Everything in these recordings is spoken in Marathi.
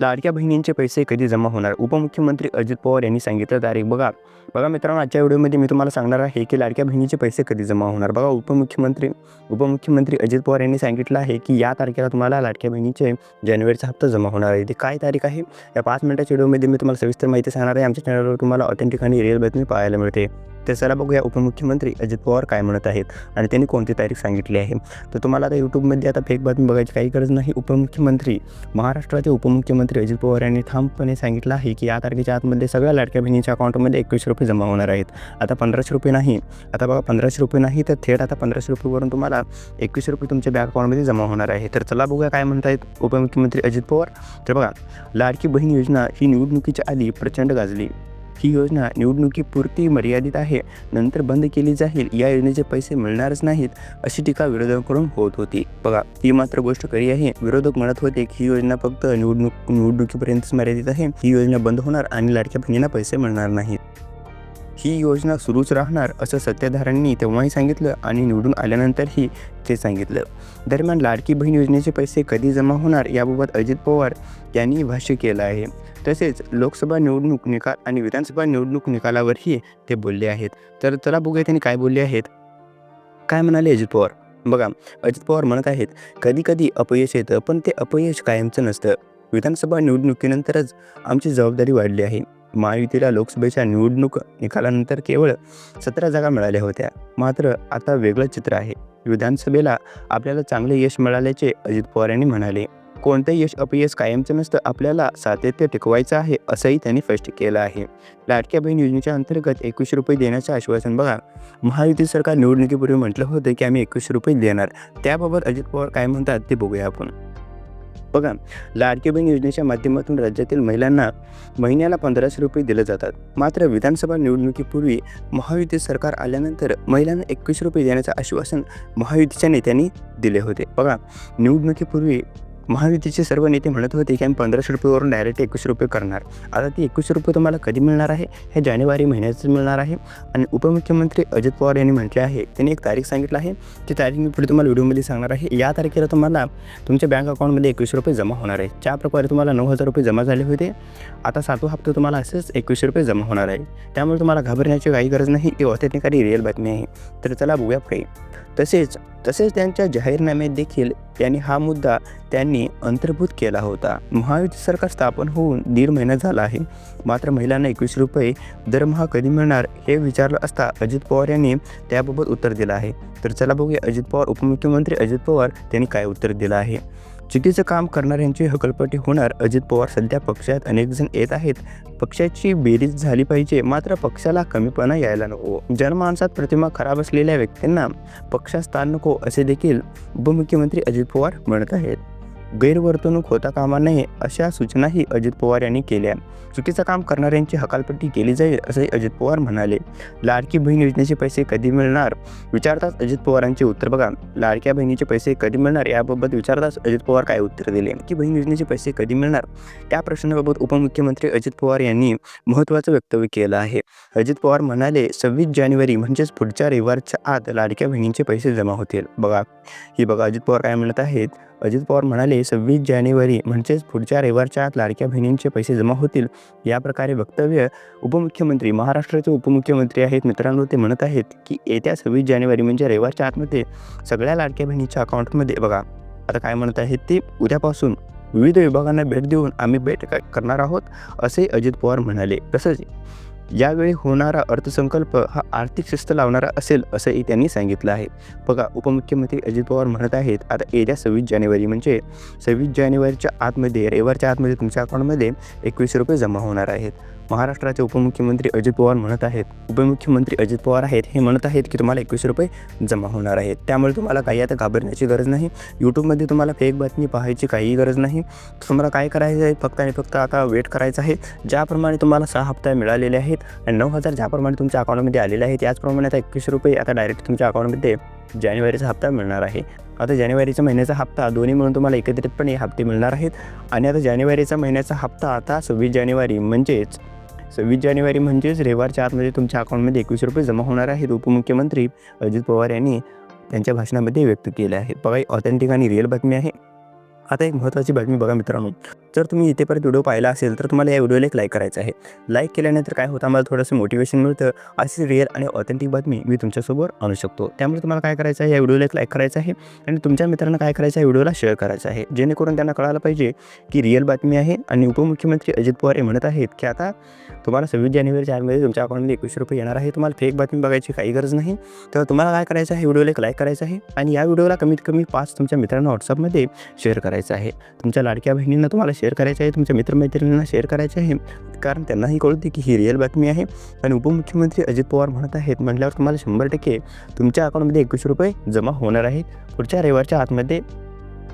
लाडक्या बहिणींचे पैसे कधी जमा होणार? उपमुख्यमंत्री अजित पवार यांनी सांगितलं तारीख. बघा बघा मित्रांनो आजच्या व्हिडिओमध्ये मी तुम्हाला सांगणार आहे की लाडक्या बहिणीचे पैसे कधी जमा होणार? बघा उपमुख्यमंत्री उपमुख्यमंत्री अजित पवार यांनी सांगितलं आहे की या तारखेला तुम्हाला लाडक्या बहिणीचे जानेवारीचा हप्ता जमा होणार आहे. ती काय तारीख आहे? या पाच मिनिटाच्या व्हिडिओमध्ये मी तुम्हाला सविस्तर माहिती सांगणार आहे. आमच्या चॅनलवर तुम्हाला ऑथेंटिक आणि रिअल बातमी पाहायला मिळते. तर चला बघूया. उपमुख्यमंत्री अजित पवार काय म्हणत आहेत आणि त्यांनी कोणती तारीख सांगितली आहे? तर तुम्हाला आता यूट्यूबमध्ये आता फेक बातमी बघायची काही गरज नाही. उपमुख्यमंत्री महाराष्ट्राचे उपमुख्यमंत्री अजित पवार यांनी ठामपणे सांगितलं आहे की या तारखेच्या आतमध्ये सगळ्या लाडक्या बहिणीच्या अकाउंटमध्ये एकवीस रुपये जमा होणार आहेत. आता पंधराशे रुपये नाही. आता बघा पंधराशे रुपये नाही तर थेट आता पंधराशे रुपयेवरून तुम्हाला एकवीस रुपये तुमच्या बँक अकाउंटमध्ये जमा होणार आहे. तर चला बघूया काय म्हणत आहेत उपमुख्यमंत्री अजित पवार. तर बघा लाडकी बहीण योजना ही निवडणुकीच्या आधी प्रचंड गाजली. ही योजना निवडणुकीपुरती मर्यादित आहे. नंतर बंद केली जाईल. या योजनेचे पैसे मिळणारच नाहीत अशी टीका विरोधकांकडून होत होती. बघा ही मात्र गोष्ट खरी आहे. विरोधक म्हणत होते की ही योजना फक्त निवडणूक निवडणुकीपर्यंतच मर्यादित आहे. ही योजना बंद होणार आणि लाडक्या बहिणींना पैसे मिळणार नाहीत. ही योजना सुरूच राहणार असं सत्ताधाऱ्यांनी तेव्हाही सांगितलं आणि निवडून आल्यानंतरही ते सांगितलं. दरम्यान लाडकी बहीण योजनेचे पैसे कधी जमा होणार याबाबत अजित पवार यांनी भाष्य केलं आहे. तसेच लोकसभा निवडणूक निकाल आणि विधानसभा निवडणूक निकालावरही ते बोलले आहेत. तर चला बघूया त्यांनी काय बोलले आहेत. काय म्हणाले अजित पवार? बघा अजित पवार म्हणत आहेत कधी कधी अपयश येतं पण ते अपयश कायमचं नसतं. विधानसभा निवडणुकीनंतरच आमची जबाबदारी वाढली आहे. महायुतीला लोकसभेच्या निवडणूक निकालानंतर केवळ सतरा जागा मिळाल्या होत्या. मात्र आता वेगळं चित्र आहे. विधानसभेला आपल्याला चांगले यश मिळाल्याचे अजित पवार यांनी म्हणाले. कोणतंही यश अपयश कायमचं नसतं आपल्याला सातत्य टिकवायचं आहे असंही त्यांनी स्पष्ट केलं आहे. लाडक्या बहीण योजनेच्या अंतर्गत एकवीस रुपये देण्याचं आश्वासन बघा. महायुती सरकार निवडणुकीपूर्वी म्हटलं होतं की आम्ही एकवीसशे रुपये देणार. त्याबाबत अजित पवार काय म्हणतात ते बघूया आपण. बघा लाडकी बहीण योजनेच्या माध्यमातून राज्यातील महिलांना महिन्याला पंधराशे रुपये दिले जातात. मात्र विधानसभा निवडणुकीपूर्वी महायुती सरकार आल्यानंतर महिलांना एकवीस रुपये देण्याचं आश्वासन महायुतीच्या नेत्यांनी दिले होते. बघा निवडणुकीपूर्वी महायुतीचे सर्व नेते म्हणत होते की आम्ही पंधराशे रुपयेवरून डायरेक्ट एकवीसशे रुपये करणार. आता ती एकवीसशे रुपये तुम्हाला कधी मिळणार आहे? हे जानेवारी महिन्यातच मिळणार आहे. आणि उपमुख्यमंत्री अजित पवार यांनी म्हटले आहे त्यांनी एक तारीख सांगितलं आहे. ती तारीख मी पुढे तुम्हाला व्हिडिओमध्ये सांगणार आहे. या तारखेला तुम्हाला तुमच्या बँक अकाउंटमध्ये एकवीसशे रुपये जमा होणार आहे. ज्या प्रकारे तुम्हाला नऊ हजार रुपये जमा झाले होते आता सातवा हप्ता तुम्हाला असेच एकवीसशे रुपये जमा होणार आहे. त्यामुळे तुम्हाला घाबरण्याची काही गरज नाही. ही ऑथेंटिक रिअल बातमी आहे. तर चला बघूया पुढे. तसेच तसेच त्यांच्या जाहीरनाम्यात देखील त्यांनी हा मुद्दा त्यांनी अंतर्भूत केला होता. महायुती सरकार स्थापन होऊन दीड महिना झाला आहे. मात्र महिलांना एकवीस रुपये दरमहा कधी मिळणार हे विचारलं असता अजित पवार यांनी त्याबाबत उत्तर दिलं आहे. तर चला बघूया अजित पवार उपमुख्यमंत्री अजित पवार त्यांनी काय उत्तर दिलं आहे. चुकीचं काम करणाऱ्यांची हकलपट्टी होणार. अजित पवार सध्या पक्षात अनेक जण येत आहेत. पक्षाची बेरीज झाली पाहिजे मात्र पक्षाला कमीपणा यायला नको. जनमानसात प्रतिमा खराब असलेल्या व्यक्तींना पक्षात स्थान नको असे देखील उपमुख्यमंत्री अजित पवार म्हणत आहेत. गैरवर्तणूक होता कामा नये अशा सूचनाही अजित पवार यांनी केल्या. चुकीचं काम करणाऱ्यांची हकालपट्टी केली जाईल असंही अजित पवार म्हणाले. लाडकी बहीण योजनेचे पैसे कधी मिळणार? विचारताच अजित पवारांचे उत्तर बघा. लाडक्या बहिणीचे पैसे कधी मिळणार याबाबत विचारताच अजित पवार काय उत्तर दिले? की बहीण योजनेचे पैसे कधी मिळणार? त्या प्रश्नाबाबत उपमुख्यमंत्री अजित पवार यांनी महत्त्वाचं वक्तव्य केलं आहे. अजित पवार म्हणाले सव्वीस जानेवारी म्हणजेच पुढच्या रविवारच्या आत लाडक्या बहिणींचे पैसे जमा होतील. बघा. ही बघा अजित पवार काय म्हणत आहेत? अजित पवार म्हणाले सव्वीस जानेवारी म्हणजेच पुढच्या रविवारच्या आत लाडक्या बहिणींचे पैसे जमा होतील या प्रकारे वक्तव्य उपमुख्यमंत्री महाराष्ट्राचे उपमुख्यमंत्री आहेत. मित्रांनो ते म्हणत आहेत की येत्या सव्वीस जानेवारी म्हणजे रविवारच्या आतमध्ये सगळ्या लाडक्या बहिणीच्या अकाउंटमध्ये बघा. आता काय म्हणत आहेत ते उद्यापासून विविध विभागांना भेट देऊन आम्ही भेट करणार आहोत असे अजित पवार म्हणाले. तसंच यावेळी होणारा अर्थसंकल्प हा आर्थिक शिस्त लावणारा असेल असंही त्यांनी सांगितलं आहे. बघा उपमुख्यमंत्री अजित पवार म्हणत आहेत आता येत्या सव्वीस जानेवारी म्हणजे सव्वीस जानेवारीच्या आतमध्ये रविवारच्या आतमध्ये तुमच्या अकाउंटमध्ये एकवीस रुपये जमा होणार आहेत. महाराष्ट्राचे उपमुख्यमंत्री अजित पवार म्हणत आहेत. उपमुख्यमंत्री अजित पवार आहेत हे म्हणत आहेत की तुम्हाला एकवीस रुपये जमा होणार आहेत. त्यामुळे तुम्हाला काही आता घाबरण्याची गरज नाही. यूट्यूबमध्ये तुम्हाला फेक बातमी पाहायची काहीही गरज नाही. तुम्हाला काय करायचं आहे? फक्त आणि फक्त आता वेट करायचं आहे. ज्याप्रमाणे तुम्हाला सहा हप्ता मिळालेले आहेत आणि नऊ हजार ज्याप्रमाणे तुमच्या अकाउंटमध्ये आलेले आहेत त्याचप्रमाणे आता एकवीस रुपये आता डायरेक्ट तुमच्या अकाउंटमध्ये जानेवारीचा हप्ता मिळणार आहे. आता जानेवारीचा महिन्याचा हप्ता दोन्ही मिळून तुम्हाला एकत्रितपणे हे हप्ते मिळणार आहेत. आणि आता जानेवारीचा महिन्याचा हप्ता आता सव्वीस जानेवारी म्हणजेच सव्वीस जानेवारी म्हणजेच रविवारच्या आतमध्ये म्हणजे तुमच्या अकाउंटमध्ये एकवीस रुपये जमा होणार आहेत उपमुख्यमंत्री अजित पवार यांनी त्यांच्या भाषणामध्ये व्यक्त केले आहेत. बघा ऑथेंटिक आणि रिअल बातमी आहे. आता एक महत्त्वाची बातमी बघा मित्रांनो. जर तुम्ही इथेपर्यंत व्हिडिओ पाहिला असेल तर तुम्हाला या व्हिडिओला एक लाईक करायचं आहे. लाईक केल्यानंतर काय होतं आम्हाला थोडंसं मोटिवेशन मिळतं. अशी रिअल आणि ऑथेंटिक बातमी मी तुमच्यासोबत आणू शकतो. त्यामुळे तुम्हाला काय करायचं आहे या व्हिडिओला एक लाईक करायचं आहे आणि तुमच्या मित्रांना काय करायचं आहे व्हिडिओला शेअर करायचं आहे. जेणेकरून त्यांना कळायला पाहिजे की रिअल बातमी आहे आणि उपमुख्यमंत्री अजित पवार हे म्हणत आहेत की आता तुम्हाला सव्वीस जानेवारी चारमध्ये तुमच्या अकाउंटमध्ये एकवीस रुपये येणार आहे. तुम्हाला फेक बातमी बघायची काही गरज नाही. तर तुम्हाला काय करायचं आहे व्हिडिओला एक लाईक करायचं आहे आणि या व्हिडिओला कमीत कमी पाच तुमच्या मित्रांना व्हॉट्सअपमध्ये शेअर करायचं आहे. तुमच्या लाडक्या बहिणींना तुम्हाला शेअर करायचं आहे तुमच्या मित्रमैत्रिणींना शेअर करायचे आहे. कारण त्यांनाही कळते की ही रिअल बातमी आहे. आणि उपमुख्यमंत्री अजित पवार म्हणत आहेत म्हटल्यावर तुम्हाला शंभर टक्के तुमच्या अकाउंटमध्ये एकवीस रुपये जमा होणार आहेत. पुढच्या रविवारच्या आतमध्ये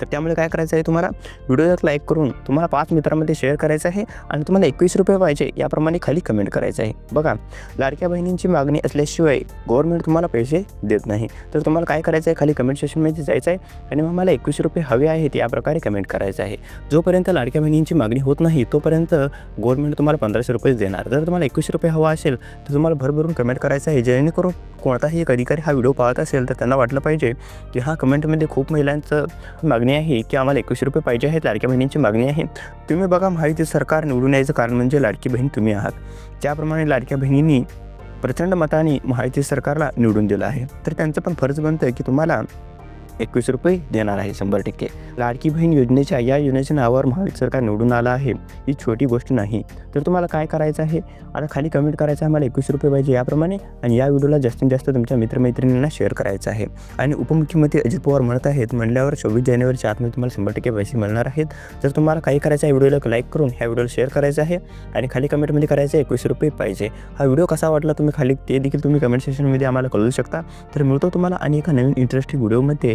तर त्यामुळे काय करायचं आहे तुम्हाला व्हिडिओला लाईक करून तुम्हाला पाच मित्रांमध्ये शेअर करायचं आहे आणि तुम्हाला एकवीस रुपये पाहिजे याप्रमाणे खाली कमेंट करायचं आहे. बघा लाडक्या बहिणींची मागणी असल्याशिवाय गव्हर्नमेंट तुम्हाला पैसे देत नाही. तर तुम्हाला काय करायचं आहे खाली कमेंट सेशनमध्ये जायचं आहे आणि मग मला एकवीस रुपये हवे आहेत या प्रकारे कमेंट करायचं आहे. जोपर्यंत लाडक्या बहिणींची मागणी होत नाही तोपर्यंत गव्हर्नमेंट तुम्हाला पंधराशे रुपये देणार. जर तुम्हाला एकवीस रुपये हवा असेल तर तुम्हाला भरभरून कमेंट करायचं आहे जेणेकरून कोणताही एक अधिकारी हा व्हिडिओ पाहत असेल तर त्यांना वाटलं पाहिजे की हा कमेंटमध्ये खूप महिलांचं मागणी मागणी आहे की आम्हाला एकवीस रुपये पाहिजे आहेत लाडक्या बहिणींची मागणी आहे. तुम्ही बघा माहिती सरकार निवडून यायचं कारण म्हणजे लाडकी बहीण तुम्ही आहात. त्याप्रमाणे लाडक्या बहिणींनी प्रचंड मताने माहिती सरकारला निवडून दिलं आहे. तर त्यांचं पण फर्ज बनतं की तुम्हाला एकवीस रुपये देणार आहे शंभर टक्के. लाडकी बहीण योजनेच्या या योजनेच्या नावावर महावीर सरकार निवडून आलं आहे. ही छोटी गोष्ट नाही. तर तुम्हाला काय करायचं आहे? आता खाली कमेंट करायचं आहे मला एकवीस रुपये पाहिजे याप्रमाणे. आणि या व्हिडिओला जास्तीत जास्त तुमच्या मित्रमैत्रिणींना शेअर करायचं आहे. आणि उपमुख्यमंत्री अजित पवार म्हणत आहेत म्हणल्यावर चोवीस जानेवारीच्या आतमध्ये तुम्हाला शंभर टक्के पैसे मिळणार आहेत. जर तुम्हाला काही करायचं आहे व्हिडिओला लाईक करून ह्या व्हिडिओला शेअर करायचं आहे. आणि खाली कमेंटमध्ये करायचं आहे एकवीस रुपये पाहिजे. हा व्हिडिओ कसा वाटला तुम्ही खाली ते देखील तुम्ही कमेंट सेशनमध्ये आम्हाला कळू शकता. तर मिळतो तुम्हाला आणि एका नवीन इंटरेस्टिंग व्हिडिओमध्ये